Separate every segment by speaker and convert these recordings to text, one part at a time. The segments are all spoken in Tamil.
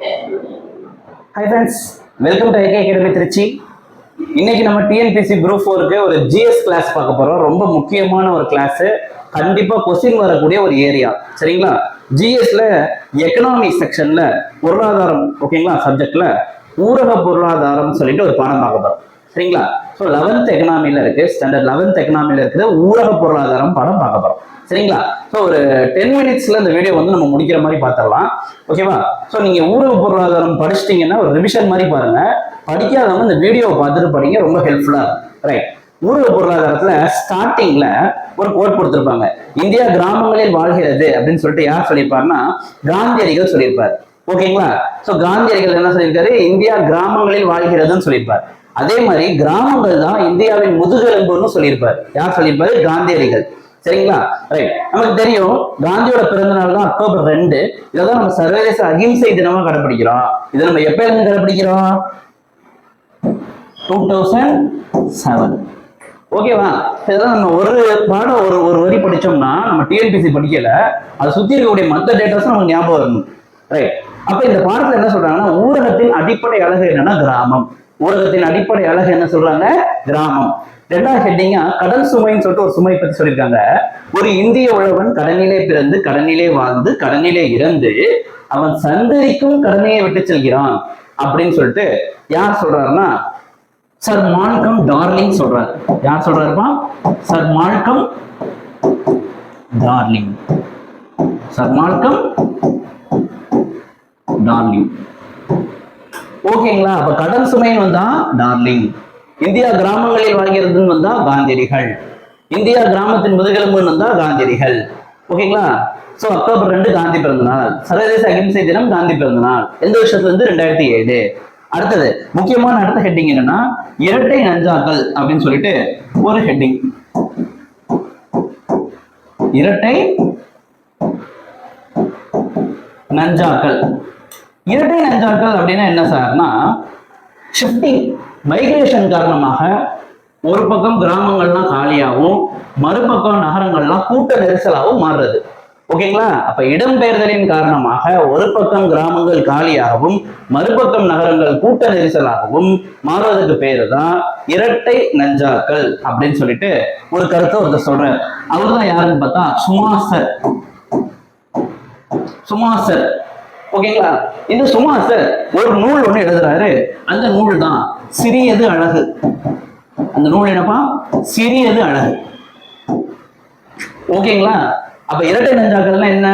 Speaker 1: Hi friends welcome to IK academy Tiruchi. இன்னைக்கு நம்ம டிஎன்பிசி குரூப் ஃபோருக்கு ஒரு ஜிஎஸ் கிளாஸ் பார்க்க போகிறோம் ரொம்ப முக்கியமான ஒரு கிளாஸு கண்டிப்பாக கொஸ்டின் வரக்கூடிய ஒரு ஏரியா சரிங்களா? ஜிஎஸ்ல எக்கனாமி செக்ஷனில் பொருளாதாரம் ஓகேங்களா சப்ஜெக்டில் ஊரக பொருளாதாரம் சொல்லிட்டு ஒரு பாடம் பார்க்க போகிறோம் சரிங்களா? ஸோ லெவன்த் எக்கனாமியில் இருக்கு ஸ்டாண்டர்ட் லெவன்த் எக்கனாமியில் இருக்கிற ஊரக பொருளாதாரம் பாடம் பார்க்க போகிறோம் சரிங்களா? ஸோ ஒரு டென் மினிட்ஸ்ல இந்த வீடியோ வந்து நம்ம முடிக்கிற மாதிரி பார்த்துடலாம். ஓகேவா ஸோ நீங்க ஊரக பொருளாதாரம் படிச்சிட்டீங்கன்னா ஒரு ரிவிஷன் மாதிரி பாருங்க. படிக்காதவங்க இந்த வீடியோவை பார்த்துட்டு படிங்க ரொம்ப ஹெல்ப்ஃபுல்லா ரைட் ஊரக பொருளாதாரத்துல ஸ்டார்டிங்ல ஒரு கோட் கொடுத்துருப்பாங்க. இந்தியா கிராமங்களில் வாழ்கிறது அப்படின்னு சொல்லிட்டு யார் சொல்லியிருப்பாருன்னா காந்தியடிகள் சொல்லியிருப்பார். ஓகேங்களா ஸோ காந்தியடிகள் என்ன சொல்லியிருக்காரு? இந்தியா கிராமங்களில் வாழ்கிறதுன்னு சொல்லியிருப்பார். அதே மாதிரி கிராமங்கள் தான் இந்தியாவின் முதுகெலும்புன்னு சொல்லியிருப்பார். யார் சொல்லியிருப்பாரு? காந்தியடிகள். சரிங்களா? ரைட் நமக்கு தெரியும் காந்தியோட பிறந்த நாள் தான் அக்டோபர் ரெண்டு. இதான் நம்ம சர்வதேச அகிம்சை தினமா கடைபிடிக்கிறோம். இதை நம்ம எப்ப இருந்து கடைபிடிக்கிறோம்? டூ தௌசண்ட் செவன் ஓகேவா இதெல்லாம் நம்ம ஒரு பாடம் ஒரு ஒரு வரி படிச்சோம்னா நம்ம டிஎன்பிசி படிக்கல. அதை சுத்தி இருக்கக்கூடிய மற்ற டேட்டாஸும் நமக்கு ஞாபகம் வரணும். ரைட் அப்ப இந்த பாடத்துல என்ன சொல்றாங்கன்னா ஊரகத்தின் அடிப்படை அழகு என்னன்னா கிராமம். ஊரகத்தின் அடிப்படை அழகு என்ன சொல்றாங்க? கிராமம். ரெண்டாவது ஹெட்டிங்கா கடல் சுமைன்னு சொல்லிட்டு ஒரு சுமை பத்தி சொல்லியிருக்காங்க. ஒரு இந்திய உழவன் கடனிலே பிறந்து கடனிலே வாழ்ந்து கடனிலே இறந்து அவன் சந்தரிக்கும் கடனையை விட்டு செல்கிறான் அப்படின்னு சொல்லிட்டு யார் சொல்றாருன்னா சர் மால்கம் டார்லிங் சொல்றாரு. யார் சொல்றாருப்பா? Sir Malcolm Darling. Sir Malcolm Darling. ஓகேங்களா? அப்ப கடன் சுமைன்னு வந்தா டார்லிங். இந்தியா கிராமங்களில் வாழ்கிறதுன்னு வந்தா காந்தியடிகள். இந்தியா கிராமத்தின் முதுகெலும்புன்னு வந்தா காந்தியடிகள். ஓகேங்களா? சோ அக்டோபர் ரெண்டு காந்தி பிறந்த நாள் சர்வதேச அகிம்சை தினம் காந்தி பிறந்த நாள் எந்த வருஷத்துல இருந்து? ரெண்டாயிரத்தி ஏழு. அடுத்தது முக்கியமான அடுத்த ஹெட்டிங் என்னன்னா இரட்டை நஞ்சாக்கள் அப்படின்னு சொல்லிட்டு ஒரு ஹெட்டிங் இரட்டை நஞ்சாக்கள். இரட்டை நஞ்சாக்கள் அப்படின்னா என்ன சார்னா ஷிஃப்டிங் மைக்ரேஷன் காரணமாக ஒரு பக்கம் கிராமங்கள்லாம் காலியாகவும் மறுபக்கம் நகரங்கள்லாம் கூட்ட நெரிசலாகவும் மாறுறது. ஓகேங்களா? அப்ப இடம்பெயர்தலின் காரணமாக ஒரு பக்கம் கிராமங்கள் காலியாகவும் மறுபக்கம் நகரங்கள் கூட்ட நெரிசலாகவும் மாறுவதற்கு பேரு தான் இரட்டை நஞ்சாக்கள் அப்படின்னு சொல்லிட்டு ஒரு கருத்தை ஒருத்தர் சொல்றாரு. அவர் தான் யாருன்னு பார்த்தா சுமாசர். சுமாசர். ஓகேங்களா இந்த சுமாசர் ஒரு நூல் ஒண்ணு எழுதுறாரு. அந்த நூல் தான் சிறியது அழகு. அந்த நூல் என்னப்பா? சிறியது அழகு. ஓகேங்களா அப்ப இரட்டை நெஞ்சாக்கள்னா என்ன?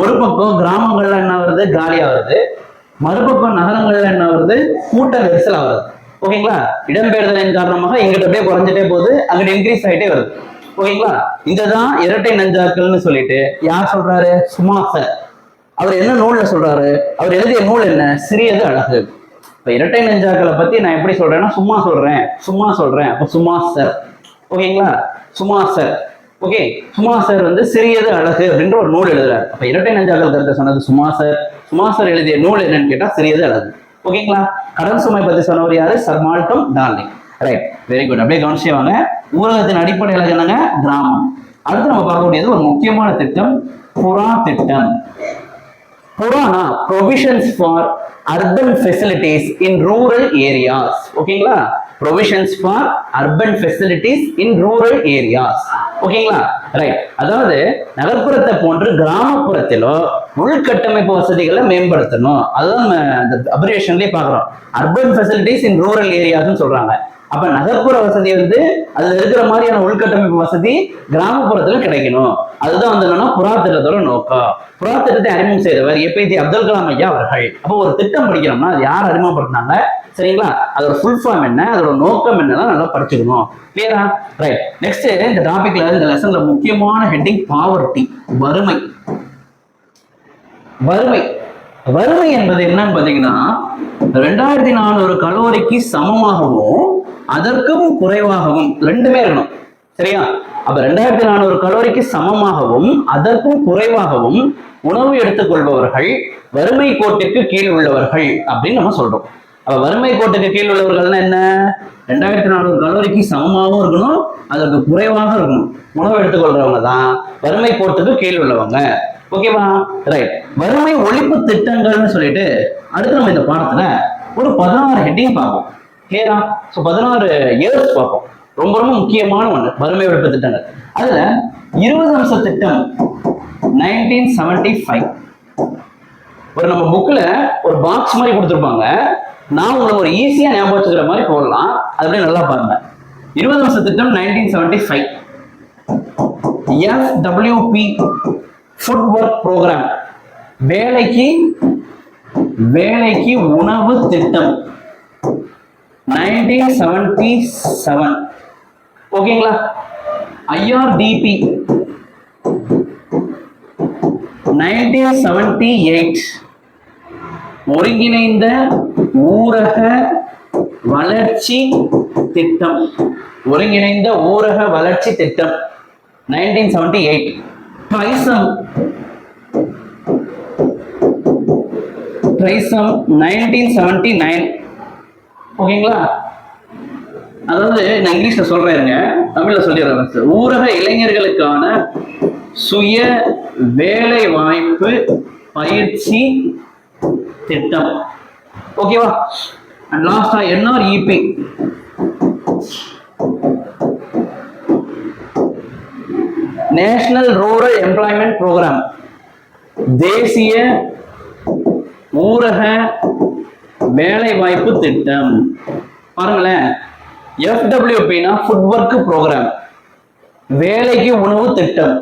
Speaker 1: ஒரு பக்கம் கிராமங்கள்ல என்ன வருது காலியா வருது. மறுபக்கம் நகரங்கள்ல என்ன வருது கூட்ட நெரிசலா வருது. ஓகேங்களா இடம்பெயர்தலின் காரணமாக எங்கிட்ட அப்படியே குறைஞ்சிட்டே போகுது. அங்கிட்ட இன்க்ரீஸ் ஆயிட்டே வருது. ஓகேங்களா இதுதான் இரட்டை நெஞ்சாக்கள்னு சொல்லிட்டு யார் சொல்றாரு? சுமாசர் அவர் என்ன நூல்ல சொல்றாரு? அவர் எழுதிய நூல் என்ன? சிறியது அழகு. இப்ப இரட்டை நெஞ்சாக்களை பத்தி நான் எப்படி சொல்றேன்னா சும்மா சொல்றேன். சும்மா சொல்றேன். அப்ப சுமாசர் ஓகேங்களா? சுமாசர் ஓகே? சுமாசர் வந்து சிறியது அழகு அப்படின்ற ஒரு நூல் எழுதுறாரு. அப்ப இரட்டை நெஞ்சாக்கள் கருத்தை சொன்னது சுமா சார். சுமா சார் எழுதிய நூல் என்னன்னு கேட்டா சிறியது அழகு. ஓகேங்களா? கடன் சுமை பத்தி சொன்னவர் யாரு? Sir Malcolm Darling right very good அப்படியே கவனிச்சே வாங்க. ஊரகத்தின் அடிப்படை அழகு என்னங்க? கிராமம். அடுத்து நம்ம பார்க்கக்கூடியது ஒரு முக்கியமான திட்டம் புறா திட்டம். புரானா provisions for urban facilities in rural areas ஓகேங்களா provisions for urban facilities in rural areas ஓகேங்களா ரைட் அதாவது நகர்ப்புறத்தை போன்று கிராமப்புறத்திலோ உள்கட்டமைப்பு வசதிகளை மேம்படுத்தணும். அதுதான் நம்ம அந்த அப்ரிவேஷன்லேயே பார்க்குறோம். அர்பன் ஃபெசிலிட்டிஸ் இன் ரூரல் ஏரியாஸ்னு சொல்கிறாங்க அப்ப நகர்ப்புற வசதி வந்து அதுல இருக்கிற மாதிரியான உள்கட்டமைப்பு வசதி கிராமப்புறத்துல கிடைக்கணும். அதுதான் வந்து என்னன்னா புறா திட்டத்தோட நோக்கம். புறா திட்டத்தை அறிமுகம் செய்தவர் ஏபிஜே அப்துல் கலாம் ஐயா அவர்கள். அப்போ ஒரு திட்டம் படிக்கிறோம்னா அது யார் அறிமுகப்படுத்தினாங்க? சரிங்களா? அதோட ஃபுல் ஃபார்ம் என்ன? அதோட நோக்கம் என்னன்னா நல்லா படிச்சுக்கணும். கிளியரா ரைட் நெக்ஸ்ட் இந்த டாபிக்ல இந்த லெசன்ல முக்கியமான ஹெட்டிங் பாவர்ட்டி வறுமை. வறுமை. வறுமை என்பது என்னன்னு பாத்தீங்கன்னா ரெண்டாயிரத்தி நானூறு கலோரிக்கு சமமாகவும் அதற்கும் குறைவாகவும் ரெண்டுமே இருக்கணும். சரியா? அப்ப ரெண்டாயிரத்தி நானூறு கலோரிக்கு சமமாகவும் அதற்கும் குறைவாகவும் உணவு எடுத்துக்கொள்பவர்கள் வறுமை கோட்டிற்கு கீழ் உள்ளவர்கள் அப்படின்னு நம்ம சொல்றோம். அப்ப வறுமை கோட்டுக்கு கீழ் உள்ளவர்கள்னா என்ன? ரெண்டாயிரத்தி நானூறு கலோரிக்கு சமமாகவும் இருக்கணும் அதற்கு குறைவாக இருக்கணும். உணவு எடுத்துக்கொள்றவங்க தான் வறுமை கோட்டுக்கு கீழ் உள்ளவங்க. ஓகேவா? ரைட் வறுமை ஒழிப்பு திட்டங்கள்னு சொல்லிட்டு அடுத்து நம்ம இந்த பாடத்துல ஒரு பதினாறு ஹெட்டிங் பார்ப்போம். ஹேரா ஸோ பதினாறு இயர்ஸ் பார்ப்போம். ரொம்ப ரொம்ப முக்கியமான ஒன்று வறுமை ஒழிப்பு திட்டங்கள். அதுல இருபது அம்ச திட்டம் நைன்டீன் செவன்டி ஃபைவ் ஒரு நம்ம புக்ல ஒரு பாக்ஸ் மாதிரி கொடுத்துருப்பாங்க. நான் உங்களை ஒரு ஈஸியா ஞாபகம் வச்சுக்கிற மாதிரி போடலாம். அது அப்படியே நல்லா பாருங்க. இருபது அம்ச திட்டம் nineteen seventy five F W P food work program வேலைக்கு வேலைக்கு உணவு திட்டம். நைன்டீன் செவன்டி செவன் ஓகேங்களா I R D P nineteen seventy eight ஒருங்கிணைந்த ஊரக வளர்ச்சி திட்டம். ஒருங்கிணைந்த ஊரக வளர்ச்சி திட்டம். Nineteen seventy eight TRYSEM TRYSEM nineteen seventy nine ஓகேங்களா? அதாவது நான் இங்கிலீஷ்ல சொல்றேன் தமிழ்ல சொல்லிடுறேன் ஊரக இளைஞர்களுக்கான சுய வேலை வாய்ப்பு பயிற்சி திட்டம். ஓகேவா? அண்ட் லாஸ்டா NREP national rural employment programme தேசிய ஊரக வேலை வாய்ப்பு திட்டம். பாருங்களேன் எஃப்டபிள்யூபினா ஃபுட் ஒர்க் ப்ரோக்ராம் வேலைக்கு உணவு திட்டம்.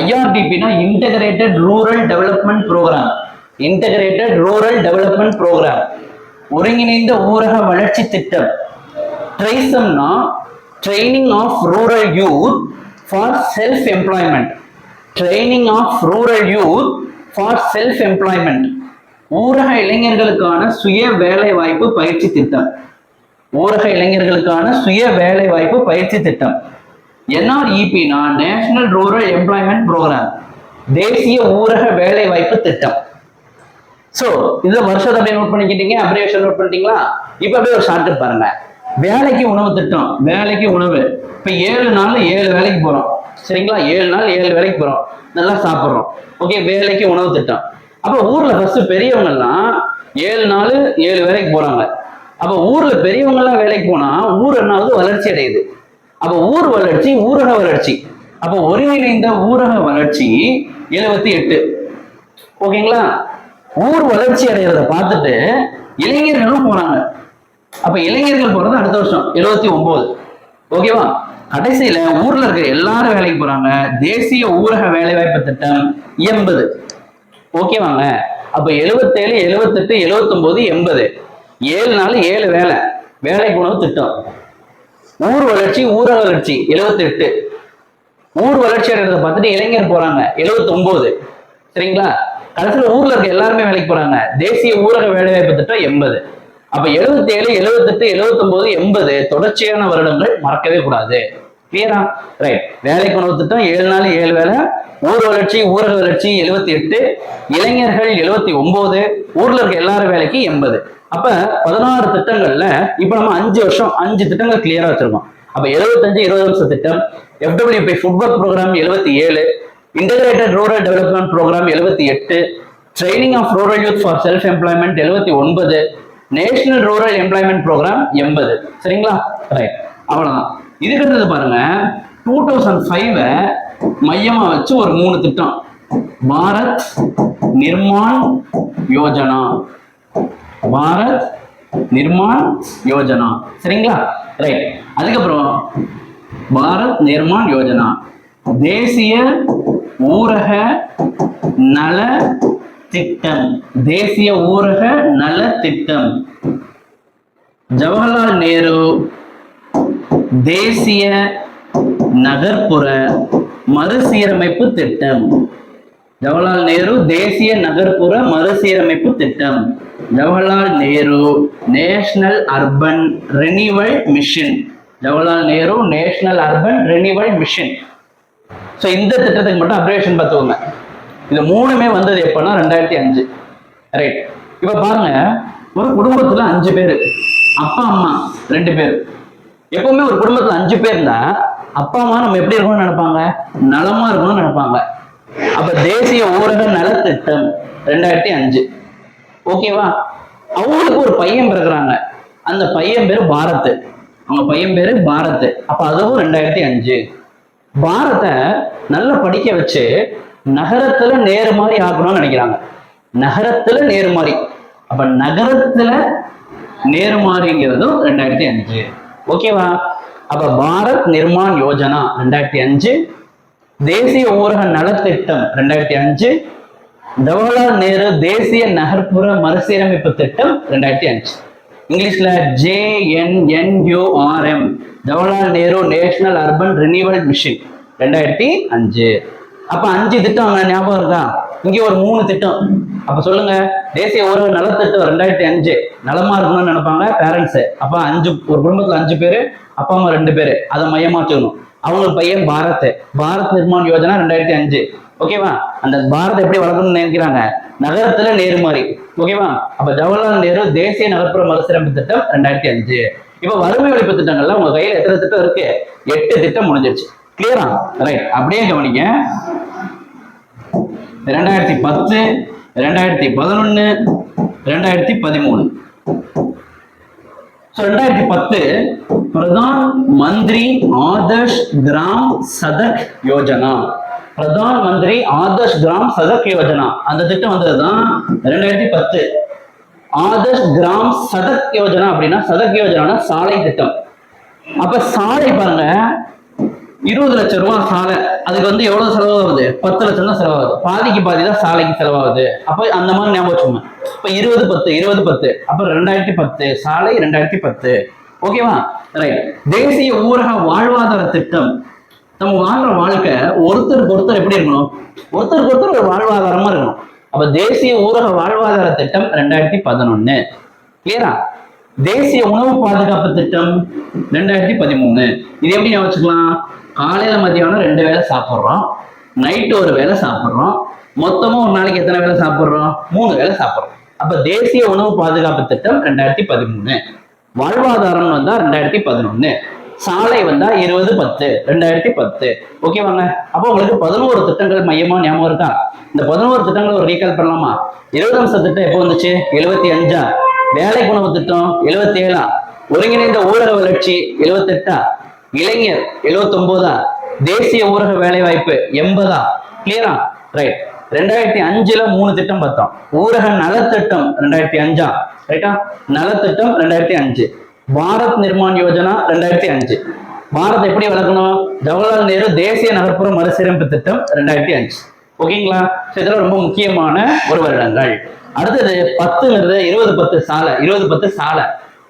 Speaker 1: ஐஆர்டிபினா integrated rural development programme integrated rural development programme ஒருங்கிணைந்த ஊரக வளர்ச்சி திட்டம். ட்ரைசம்னா training of rural youth for self employment training of rural youth for self employment ஊரக இளைஞர்களுக்கான சுய வேலை வாய்ப்பு பயிற்சி திட்டம். ஊரக இளைஞர்களுக்கான சுய வேலை வாய்ப்பு பயிற்சி திட்டம். என்ஆர்இபினா நேஷனல் ரூரல் எம்ப்ளாய்மெண்ட் ப்ரோக்ராம் தேசிய ஊரக வேலை வாய்ப்பு திட்டம். ஸோ இந்த வருஷத்தை அப்படியே நோட் பண்ணிக்கிட்டீங்க அப்ரிவேஷன் நோட் பண்ணிட்டீங்களா? இப்போ அப்படியே ஒரு ஷார்ட் பாருங்க. வேலைக்கு உணவு திட்டம் வேலைக்கு உணவு. இப்போ ஏழு நாள் ஏழு வேலைக்கு போகிறோம் சரிங்களா? ஏழு நாள் ஏழு வேலைக்கு போகிறோம் நல்லா சாப்பிட்றோம். ஓகே வேலைக்கு உணவு திட்டம். அப்ப ஊர்ல ஃபர்ஸ்ட் பெரியவங்க எல்லாம் ஏழு நாள் ஏழு வேலைக்கு போறாங்க. அப்ப ஊர்ல பெரியவங்க எல்லாம் வேலைக்கு போனா ஊர் என்னாவது வளர்ச்சி அடையுது. அப்ப ஊர் வளர்ச்சி ஊரக வளர்ச்சி. அப்ப ஒருங்கிணைந்த ஊரக வளர்ச்சி எழுபத்தி எட்டு. ஓகேங்களா? ஊர் வளர்ச்சி அடைகிறத பார்த்துட்டு இளைஞர்களும் போனாங்க அப்ப இளைஞர்கள் போறது அடுத்த வருஷம் எழுபத்தி ஒன்பது ஓகேவா? கடைசியில ஊர்ல இருக்கிற எல்லாரும் வேலைக்கு போறாங்க. தேசிய ஊரக வேலைவாய்ப்பு திட்டம் எண்பது. ஓகேவாங்க அப்ப எழுபத்தேழு எழுபத்தெட்டு எழுபத்தொன்பது எண்பது. ஏழு நாள் ஏழு வேலை. வேலைக்கு உணவு திட்டம். ஊர் வளர்ச்சி ஊரக வளர்ச்சி எழுபத்தி எட்டு ஊர் வளர்ச்சி அடைறதை பார்த்துட்டு இளைஞர் போறாங்க. 79 சரிங்களா? கடைசியில் ஊர்ல இருக்க எல்லாருமே வேலைக்கு போறாங்க. தேசிய ஊரக வேலைவாய்ப்பு திட்டம் எண்பது. அப்ப 77 எழுபத்தெட்டு எழுபத்தொன்பது எண்பது தொடர்ச்சியான வருடங்கள் மறக்கவே கூடாது. கிளியரா ரைட் வேலைக்கு உணவு திட்டம் ஏழு நாள் ஏழு வேலை ஊர் வளர்ச்சி ஊரக வளர்ச்சி எழுபத்தி எட்டு. இளைஞர்கள் எழுபத்தி ஒன்பது ஊர்ல இருக்க எல்லாரும் வேலைக்கு எண்பது. அப்ப பதினாறு திட்டங்கள்ல இப்ப நம்ம அஞ்சு வருஷம் அஞ்சு திட்டங்கள் கிளியரா வச்சிருக்கோம். அப்ப எழுபத்தஞ்சு இருபது வருஷம் திட்டம். எஃப்டபிள்யூபி ஃபுட்பால் ப்ரோக்ராம் எழுபத்தி ஏழு. இன்டகிரேட்டட் ரூரல் டெவலப்மெண்ட் ப்ரோக்ராம் எழுபத்தி எட்டு. Training of rural youth for self employment எழுபத்தி ஒன்பது. நேஷனல் ரூரல் எம்ப்ளாய்மெண்ட் ப்ரோக்ராம் எண்பது. சரிங்களா? ரைட் அவ்வளோதான் இதுக்கு பாருங்க டூ தௌசண்ட் ஃபைவ மையமா வச்சு ஒரு மூணு திட்டம். பாரத் நிர்மான் யோஜனா. பாரத் நிர்மான் யோஜனா. சரிங்களா? ரைட் அதுக்கப்புறம் பாரத் நிர்மான் யோஜனா. தேசிய ஊரக நல திட்டம். தேசிய ஊரக நல திட்டம். ஜவஹர்லால் நேரு தேசிய நகர்ப்புற மறுசீரமைப்பு திட்டம். ஜவஹர்லால் நேரு தேசிய நகர்ப்புற மறுசீரமைப்பு திட்டம். Jawaharlal Nehru national urban renewal mission. Jawaharlal Nehru national urban renewal mission. So இந்த திட்டத்துக்கு மட்டும் அப்ரேஷன் பார்த்துக்கோங்க. இது மூணுமே வந்தது எப்போன்னா ரெண்டாயிரத்தி அஞ்சு. ரைட் இப்போ பாருங்க ஒரு குடும்பத்தில் அஞ்சு பேர். அப்பா அம்மா ரெண்டு பேர். எப்பவுமே ஒரு குடும்பத்துல அஞ்சு பேர் இருந்தா அப்பா அம்மா நம்ம எப்படி இருக்கணும்னு நினைப்பாங்க? நலமா இருக்கணும்னு நினைப்பாங்க. அப்ப தேசிய ஊரக நலத்திட்டம் ரெண்டாயிரத்தி அஞ்சு. ஓகேவா அவங்களுக்கு ஒரு பையன் பிறகுறாங்க அந்த பையன் பேரு பாரத். அவங்க பையன் பேரு பாரத். அப்ப அதுவும் ரெண்டாயிரத்தி அஞ்சு. பாரத்தை நல்லா படிக்க வச்சு நகரத்துல நேருமாறி ஆகணும்னு நினைக்கிறாங்க. நகரத்துல நேர்மாறி அப்ப நகரத்துல நேர்மாறிங்கிறதும் ரெண்டாயிரத்தி அஞ்சு. ஓகேவா? அப்ப பாரத் நிர்மான் யோஜனா ரெண்டாயிரத்தி அஞ்சு தேசிய ஊரக நலத்திட்டம் ரெண்டாயிரத்தி அஞ்சு ஜவஹர்லால் நேரு தேசிய நகர்ப்புற மறுசீரமைப்பு திட்டம் ரெண்டாயிரத்தி அஞ்சு. இங்கிலீஷ்ல JNNURM Jawaharlal Nehru national urban renewal mission ரெண்டாயிரத்தி அஞ்சு. அப்ப அஞ்சு திட்டம் ஞாபகம் இருக்கா இங்கே ஒரு மூணு திட்டம். அப்ப சொல்லுங்க தேசிய ஊரக நலத்திட்டம் ரெண்டாயிரத்தி அஞ்சு. நலமா இருக்கணும்னு நினைப்பாங்க பேரண்ட்ஸ் அப்ப அஞ்சு ஒரு குடும்பத்துல அஞ்சு பேரு அப்பா அம்மா ரெண்டு பேரு. அதை மையமாற்றணும் அவங்க பையன் பாரத். பாரத் நிர்மான் யோஜனா ரெண்டாயிரத்தி அஞ்சு. ஓகேவா அந்த பாரத் எப்படி வளர்க்கணும்னு நினைக்கிறாங்க? நகரத்துல நேருமாறி ஓகேவா அப்ப ஜவஹர்லால் நேரு தேசிய நகர்ப்புற மறுசீரமைப்பு திட்டம் ரெண்டாயிரத்தி அஞ்சு. இப்ப வறுமை ஒழிப்பு திட்டங்கள்ல உங்க கையில எத்தனை திட்டம் இருக்கு? எட்டு திட்டம் முடிஞ்சிருச்சு. கிளியரா ரைட் அப்படியே கவனிங்க. ரெண்டாயிரத்தி பத்து ரெண்டாயிரத்தி பதினொன்னு ரெண்டாயிரத்தி பதிமூணு. ஸோ ரெண்டாயிரத்தி பத்து பிரதான் மந்திரி ஆதர்ஷ் கிராம் சதக் யோஜனா. பிரதான் மந்திரி ஆதர்ஷ் கிராம் சதக் யோஜனா. அந்த திட்டம் வந்ததுதான் ரெண்டாயிரத்தி பத்து. ஆதர்ஷ் கிராம் சதக் யோஜனா அப்படின்னா சதக் யோஜனா சாலை திட்டம். அப்ப சாலை பாருங்க இருபது லட்சம் ரூபாய் சாலை அதுக்கு வந்து எவ்வளவு செலவாகுது? பத்து லட்சம் தான் செலவாகுது. பாதிக்கு பாதி தான் சாலைக்கு செலவாகுது. அப்ப அந்த மாதிரி ஞாபகம் வச்சுக்கோங்க. இப்ப இருபது பத்து இருபது பத்து அப்ப ரெண்டாயிரத்தி பத்து சாலை ரெண்டாயிரத்தி பத்து. ஓகேவா ரைட் தேசிய ஊரக வாழ்வாதார திட்டம். நம்ம வாழ்ற வாழ்க்கை ஒருத்தருக்கு ஒருத்தர் எப்படி இருக்கணும்? ஒருத்தருக்கு ஒருத்தர் ஒரு வாழ்வாதாரமா இருக்கணும். அப்ப தேசிய ஊரக வாழ்வாதார திட்டம் ரெண்டாயிரத்தி பதினொன்னு. கிளியரா தேசிய உணவு பாதுகாப்பு திட்டம் ரெண்டாயிரத்தி பதிமூணு. இது எப்படி ஞாபகம் வச்சுக்கலாம்? காலையில மத்தியானம் ரெண்டு வேளை சாப்பிட்றோம். நைட்டு ஒரு வேளை சாப்பிட்றோம். மொத்தமா ஒரு நாளைக்கு எத்தனை வேளை சாப்பிட்றோம்? மூணு வேளை சாப்பிட்றோம். அப்ப தேசிய உணவு பாதுகாப்பு திட்டம் ரெண்டாயிரத்தி பதிமூணு. வாழ்வாதாரம் வந்தா ரெண்டாயிரத்தி பதினொன்னு. சாலை வந்தா இருபது பத்து. ரெண்டாயிரத்தி பத்து. ஓகேவாங்க அப்போ உங்களுக்கு பதினோரு திட்டங்கள் மையமா ஞாபகம் இருக்கா? இந்த பதினோரு திட்டங்களை ஒரு ரீகால் பண்ணலாமா? இருபது அம்ச திட்டம் எப்போ வந்துச்சு? எழுபத்தி அஞ்சா? வேலை உணவு திட்டம் எழுபத்தி ஏழா ஒருங்கிணைந்த ஊரக வளர்ச்சி எழுபத்தெட்டா இளைஞர் எழுபத்தொன்பதா தேசிய ஊரக வேலை வாய்ப்பு எண்பதா கிளியரா ரைட் ரெண்டாயிரத்தி அஞ்சுல மூணு திட்டம் பார்த்தோம். ஊரக நலத்திட்டம் ரெண்டாயிரத்தி அஞ்சா? ரைட்டா நலத்திட்டம் ரெண்டாயிரத்தி அஞ்சு. பாரத் நிர்மான் யோஜனா ரெண்டாயிரத்தி அஞ்சு. பாரத் எப்படி வளர்க்கணும்? ஜவஹர்லால் நேரு தேசிய நகர்ப்புற மறுசீரமைப்பு திட்டம் ரெண்டாயிரத்தி அஞ்சு. ஓகேங்களா? இதுல இதெல்லாம் ரொம்ப முக்கியமான ஒரு வருடங்கள். அடுத்தது பத்துங்கிறது இருபது பத்து சாலை. இருபது பத்து சாலை.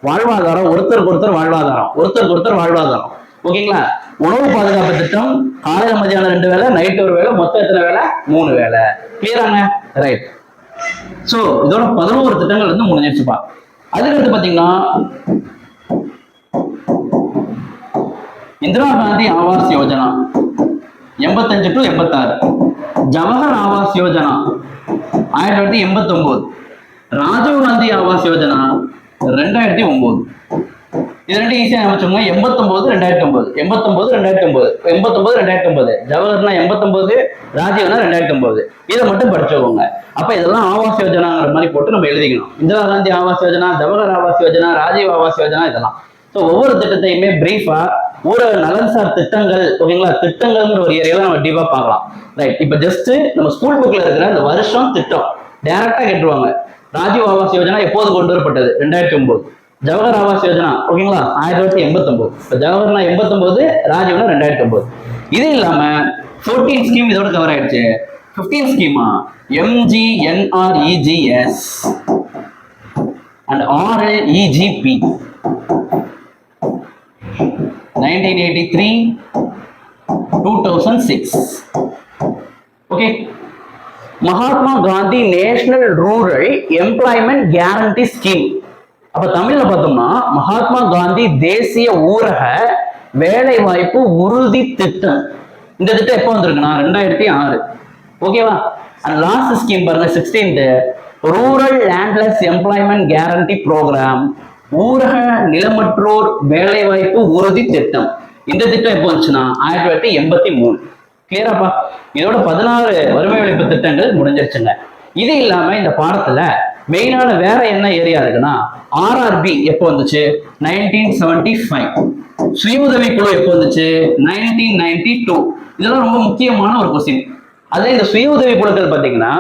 Speaker 1: வாழ்வாதாரம் ஒருத்தருக்கு ஒருத்தர் வாழ்வாதாரம். ஒருத்தருக்கு ஒருத்தர் வாழ்வாதாரம். ஓகேங்களா? உணவு பாதுகாப்பு திட்டம் காலையில மதியானம் ரெண்டு வேலை நைட் ஒரு வேலை மொத்தம் எத்தனை வேலை மூணு வேலை கிளியராங்க ரைட் சோ இதோட பதினோரு திட்டங்கள் வந்து முடிஞ்சிருச்சுப்பா. அதுக்கடுத்து பாத்தீங்கன்னா இந்திரா காந்தி ஆவாஸ் யோஜனா. எண்பத்தஞ்சு டு எண்பத்தாறு. ஜவஹர் ஆவாஸ் யோஜனா ஆயிரத்தி தொள்ளாயிரத்தி எண்பத்தொன்பது ராஜீவ் காந்தி ஆவாஸ் யோஜனா ரெண்டாயிரத்தி ஒன்பது இது ரெண்டு ஈஸியாக அமைச்சோங்க எண்பத்தொன்பது ரெண்டாயிரத்தி ஒன்பது எண்பத்தொம்பது ரெண்டாயிரத்தி ஒன்பது எண்பத்தொன்பது ரெண்டாயிரத்தி ஒன்பது ஜவஹர்னா எண்பத்தொம்பது ராஜீவ்னா ரெண்டாயிரத்தி ஒன்பது இதை மட்டும் படிச்சுக்கோங்க. அப்போ இதெல்லாம் ஆவாஸ் யோஜனாங்கிற மாதிரி போட்டு நம்ம எழுதிக்கணும். இந்திரா காந்தி ஆவாஸ் யோஜனா ஜவஹர் ஆவாஸ் யோஜனா ராஜீவ் ஆவாஸ் யோஜனா இதெல்லாம். ஸோ ஒவ்வொரு திட்டத்தையுமே பிரீஃபாக ஊரக நலன்சார் திட்டங்கள் ஓகேங்களா? திட்டங்கள்ங்கிற ஒரு ஏரியால நம்ம டீப்பாக பார்க்கலாம். ரைட் இப்போ ஜஸ்ட் நம்ம ஸ்கூல் புக்ல இருக்கிற அந்த வருஷம் திட்டம் டைரக்டாக கேட்டுருவாங்க. ராஜீவ் ஆவாஸ் யோஜனா எப்போது கொண்டு வரப்பட்டது? ரெண்டாயிரத்தி ஒன்பது ஜவஹர் ஆவாஸ் யோஜனா ஓகேங்களா? ஆயிரத்தி தொள்ளாயிரத்தி எண்பத்தொன்பது இப்போ ஜவஹர்னா எண்பத்தொன்பது ராஜீவ்னா ரெண்டாயிரத்தி ஒன்பது இது இல்லாம ஃபோர்டீன் ஸ்கீம் இதோட கவர் ஆயிடுச்சு. Fifteen schema MGNREGS and REGP nineteen eighty three two thousand six okay Mahatma Gandhi national rural employment guarantee scheme. அப்ப தமிழ்ல பார்த்தோம்னா மகாத்மா காந்தி தேசிய ஊரக வேலை வாய்ப்பு உறுதி திட்டம். இந்த திட்டம் எப்போ வந்திருக்குன்னா ரெண்டாயிரத்தி ஆறு. ஓகேவா அண்ட் லாஸ்ட் ஸ்கீம் பாருங்க sixteenth rural landless employment guarantee programme ஊரக நிலமற்றோர் வேலைவாய்ப்பு உறுதி திட்டம். இந்த திட்டம் எப்போ வந்துச்சுன்னா ஆயிரத்தி தொள்ளாயிரத்தி எண்பத்தி மூணு. கிளியராப்பா இதோட பதினாறு வறுமை ஒழிப்பு திட்டங்கள் முடிஞ்சிருச்சுங்க. இது இல்லாம இந்த பாடத்துல மெயினான வேற என்ன ஏரியா இருக்குன்னா ஆர்ஆர்பி எப்போ வந்துச்சு? நைன்டீன் செவன்டி ஃபைவ் சுயஉதவி குழு எப்போ வந்துச்சு? நைன்டீன் நைன்டி டூ இதெல்லாம் ரொம்ப முக்கியமான ஒரு கொஸ்டின் அதே இந்த சுய உதவி குழுக்கள் பார்த்தீங்கன்னா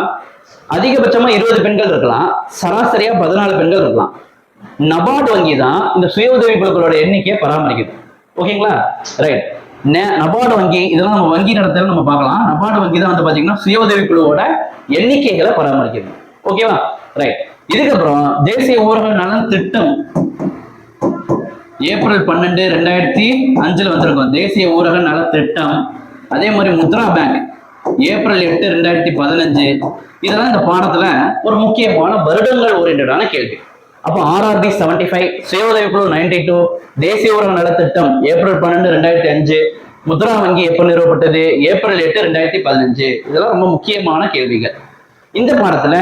Speaker 1: அதிகபட்சமா இருபது பெண்கள் இருக்கலாம். சராசரியா பதினாலு பெண்கள் இருக்கலாம். நபார்டு வங்கி தான் இந்த சுய உதவி குழுக்களோட எண்ணிக்கையை பராமரிக்குது. ஓகேங்களா? ரைட் நபார்டு வங்கி இதெல்லாம் நம்ம வங்கி நடத்தல நம்ம பார்க்கலாம். நபார்டு வங்கி தான் வந்து பாத்தீங்கன்னா சுய உதவி குழுவோட எண்ணிக்கைகளை பராமரிக்குது. ஓகேவா? ரைட் இதுக்கப்புறம் தேசிய ஊரக நலன் திட்டம் ஏப்ரல் பன்னெண்டு ரெண்டாயிரத்தி அஞ்சுல வந்திருக்கும். தேசிய ஊரக நல திட்டம் அதே மாதிரி முத்ரா பேங்க் ஏப்ரல் எட்டு ரெண்டாயிரத்தி பதினஞ்சு. இதெல்லாம் இந்த பாடத்துல ஒரு முக்கியமான வருடங்கள் ஓரியன்டான கேள்வி. அப்போ ஆர்ஆர்பி செவன்டி ஃபைவ் சுய உதவி குழு நைன்டி டூ தேசிய ஊரக நலத்திட்டம் ஏப்ரல் பன்னெண்டு ரெண்டாயிரத்தி அஞ்சு முத்ரா வங்கி எப்போ நிறுவப்பட்டது? ஏப்ரல் எட்டு ரெண்டாயிரத்தி பதினஞ்சு. இதெல்லாம் ரொம்ப முக்கியமான கேள்விகள். இந்த பாடத்துல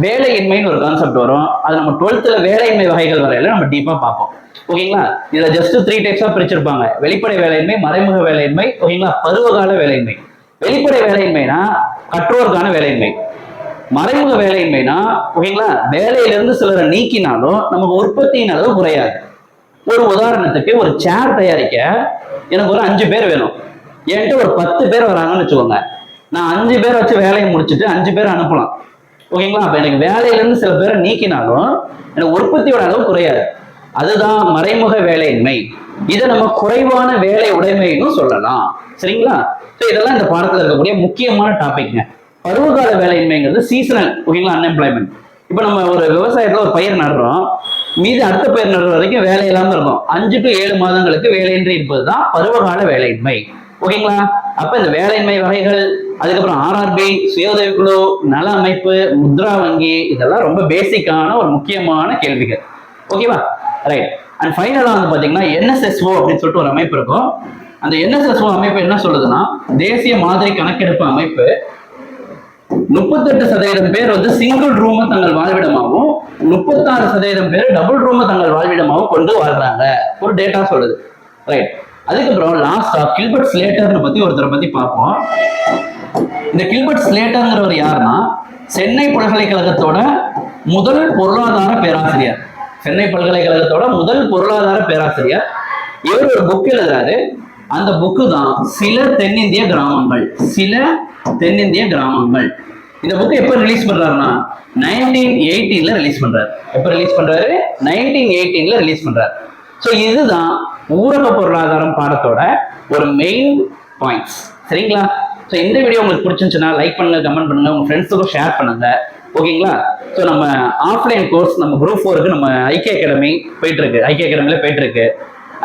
Speaker 1: வேலையின்மைன்னு ஒரு கான்செப்ட் வரும். அது நம்ம டுவெல்த்ல வேலையின்மை வகைகள் வரையில நம்ம டீப்பா பார்ப்போம். ஓகேங்களா? இதுல ஜஸ்ட் த்ரீ டைப்ஸா பிரிச்சிருப்பாங்க. வெளிப்படை வேலையின்மை மறைமுக வேலையின்மை ஓகேங்களா? பருவகால வேலையின்மை. வெளிப்படை வேலையின்மைனா கற்றோருக்கான வேலையின்மை. மறைமுக வேலையின்மைனா ஓகேங்களா? வேலையில இருந்து சிலரை நீக்கினாலும் நமக்கு உற்பத்தியின் அளவு குறையாது. ஒரு உதாரணத்துக்கு ஒரு சேர் தயாரிக்க எனக்கு ஒரு அஞ்சு பேர் வேணும். என்கிட்ட ஒரு பத்து பேர் வராங்கன்னு வச்சுக்கோங்க. நான் அஞ்சு பேர் வச்சு வேலையை முடிச்சுட்டு அஞ்சு பேர் அனுப்பலாம். ஓகேங்களா? அப்போ எனக்கு வேலையிலேருந்து சில பேரை நீக்கினாலும் எனக்கு உற்பத்தியோட அளவு குறையாது. அதுதான் மறைமுக வேலையின்மை. இதை நம்ம குறைவான வேலை உடைமைன்னு சொல்லலாம். சரிங்களா? ஸோ இதெல்லாம் இந்த பாடத்தில் இருக்கக்கூடிய முக்கியமான டாபிக்ங்க பருவகால வேலையின்மைங்கிறது சீசனல் ஓகேங்களா? அன்எம்ப்ளாய்மெண்ட் இப்போ நம்ம ஒரு விவசாயத்தில் ஒரு பயிர் நடுறோம். மீது அடுத்த பயிர் நடுற வரைக்கும் வேலை இல்லாம இருக்கும் அஞ்சு டு ஏழு மாதங்களுக்கு வேலையின்றி இருப்பது தான் பருவகால வேலையின்மை. ஓகேங்களா அப்ப இந்த வேலையின்மை வகைகள் அதுக்கப்புறம் ஆர்ஆர்பி சுய உதவிக்குழு நல அமைப்பு முத்ரா வங்கி இதெல்லாம் ரொம்ப பேசிக்கான ஒரு முக்கியமான கேள்விகள். ஓகேவா ரைட் அண்ட் ஃபைனலாக வந்து பார்த்தீங்கன்னா என்எஸ்எஸ்ஓ அப்படின்னு சொல்லிட்டு ஒரு அமைப்பு இருக்கும். அந்த என்எஸ்எஸ்ஓ அமைப்பு என்ன சொல்லுதுன்னா தேசிய மாதிரி கணக்கெடுப்பு அமைப்பு. முப்பத்தெட்டு சதவீதம் பேர் வந்து சிங்கிள் ரூமை தங்கள் வாழ்விடமாகவும் முப்பத்தாறு சதவீதம் பேர் டபுள் ரூமை தங்கள் வாழ்விடமாகவும் கொண்டு வாழ்றாங்க. ஒரு டேட்டா சொல்லுது. ரைட் அதுக்கப்புறம் லாஸ்டா கில்பர்ட் ஸ்லேட்டர்னு பத்தி ஒருத்தரை பத்தி பார்ப்போம். இந்த கில்பர்ட் ஸ்லேட்டர்ங்கிறவர் யாருன்னா சென்னை பல்கலைக்கழகத்தோட முதல் பொருளாதார பேராசிரியர். சென்னை பல்கலைக்கழகத்தோட முதல் பொருளாதார பேராசிரியர். இவர் ஒரு புக் எழுதுறாரு. அந்த புக்கு தான் சில தென்னிந்திய கிராமங்கள் சில தென்னிந்திய கிராமங்கள். இந்த புக்கு எப்போ ரிலீஸ் பண்றாருன்னா நைன்டீன் எயிட்டீன்ல ரிலீஸ் பண்றாரு. எப்போ ரிலீஸ் பண்றாரு? நைன்டீன் எயிட்டீன்ல ரிலீஸ் பண்றாரு. ஸோ இதுதான் ஊரக பொருளாதாரம் பாடத்தோட ஒரு மெயின் பாயிண்ட்ஸ் சரிங்களா? ஸோ இந்த வீடியோ உங்களுக்கு பிடிச்சிருந்துச்சுன்னா லைக் பண்ணுங்க கமெண்ட் பண்ணுங்க உங்க ஃப்ரெண்ட்ஸுக்கும் ஷேர் பண்ணுங்க. ஓகேங்களா ஸோ நம்ம ஆஃப்லைன் கோர்ஸ் நம்ம குரூப் ஃபோருக்கு நம்ம ஐக்கிய அகாடமி போயிட்டு இருக்கு ஐக்கிய அகாடமில போயிட்டு இருக்கு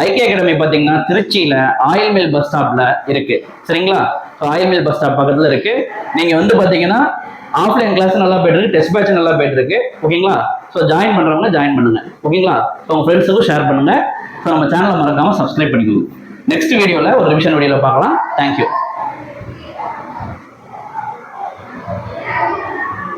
Speaker 1: ஐக்கிய அகாடமி பார்த்தீங்கன்னா திருச்சியில ஆயில் மில் பஸ் ஸ்டாப்ல இருக்கு. சரிங்களா? So oil mill bus stop பக்கத்தில் இருக்கு. நீங்க வந்து பார்த்தீங்கன்னா ஆஃப்லைன் கிளாஸ் நல்லா போயிட்டு இருக்கு டெஸ்ட் பேட்ச் நல்லா போயிட்டு இருக்கு ஓகேங்களா ஸோ ஜாயின் பண்றவங்க ஜாயின் பண்ணுங்க. ஓகேங்களா ஸோ உங்க ஃப்ரெண்ட்ஸுக்கும் ஷேர் பண்ணுங்க. ஸோ நம்ம சேனலை மறக்காமல் சப்ஸ்கிரைப் பண்ணிக்கோங்க. நெக்ஸ்ட் வீடியோவில் ஒரு ரிவிஷன் வீடியோவில் பார்க்கலாம். தேங்க்யூ